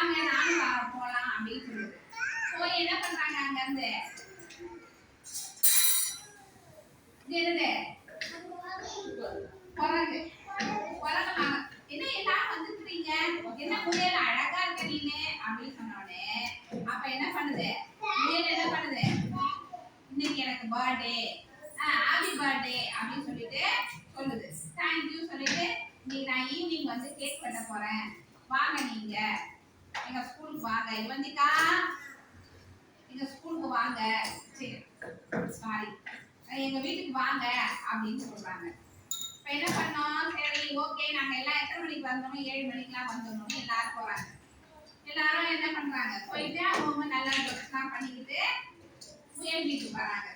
வாங்க நானும் வா அப்படின்னு சொல்லுது. போய் என்ன பண்றாங்க அங்க இருந்து குரங்கு. என்ன எல்லாரும் என்ன அழகா இருக்க நீனு? அப்படின்னு சொன்னோடனே அப்ப என்ன பண்ணுது? முயல் என்ன பண்ணுது? இன்னைக்கு எனக்கு பர்த்டே ஹாப்பி பர்த்டே அப்படின்னு சொல்லிட்டு சொல்லுது. தேங்க்யூ சொல்லிட்டு இன்னைக்கு நான் ஈவினிங் வந்து கேக் கட்ட போறேன். வாங்க நீங்க. எங்க ஸ்கூலுக்கு வாங்க. இவந்திக்கா எங்க ஸ்கூலுக்கு வாங்க. சரி. சாரி எங்க வீட்டுக்கு வாங்க அப்படின்னு சொல்றாங்க. இப்ப என்ன பண்ணோம்? சரி ஓகே நாங்க எல்லாம் எத்தனை மணிக்கு வந்தோம்? ஏழு மணிக்கெல்லாம் வந்துடணும் எல்லாரும் போறாங்க. எல்லாரும் என்ன பண்றாங்க? போயிட்டு அவங்க நல்லா ட்ரெஸ்லாம் பண்ணிக்கிட்டு முயல் வீட்டுக்கு வராங்க.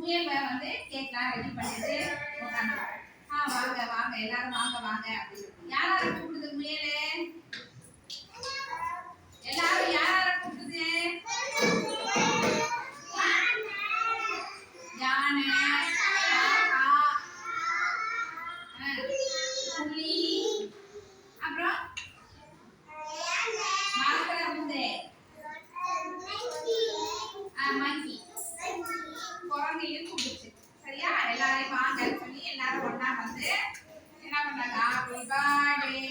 முயல் வந்து கேக்லாம் ரெடி பண்ணிட்டு உட்காந்துறாங்க ஆ வாங்க வாங்க. எல்லாரும் வாங்க வாங்க அப்படின்னு. யாரார கூப்பிடுது முயலு? அப்புறம் மரத்துல இருந்து மங்கி. குரங்கையும் கூப்பிடுச்சு. சரியா? எல்லாரையும் வாங்கன்னு சொல்லி எல்லாரும் ஒண்ணா வந்து என்ன பண்ணாங்க? Happy birthday.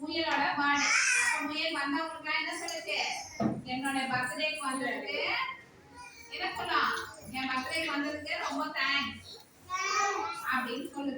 முயலோட பர்த்டே அப்ப முயல் வந்தவங்களுக்கு என்ன சொல்லுது? என்னோட பர்த்டேக்கு வந்ததுக்கு என்ன சொல்லலாம் என் பர்த்டேக்கு வந்திருக்கு. ரொம்ப தேங்க்ஸ் அப்படின்னு சொல்லுது.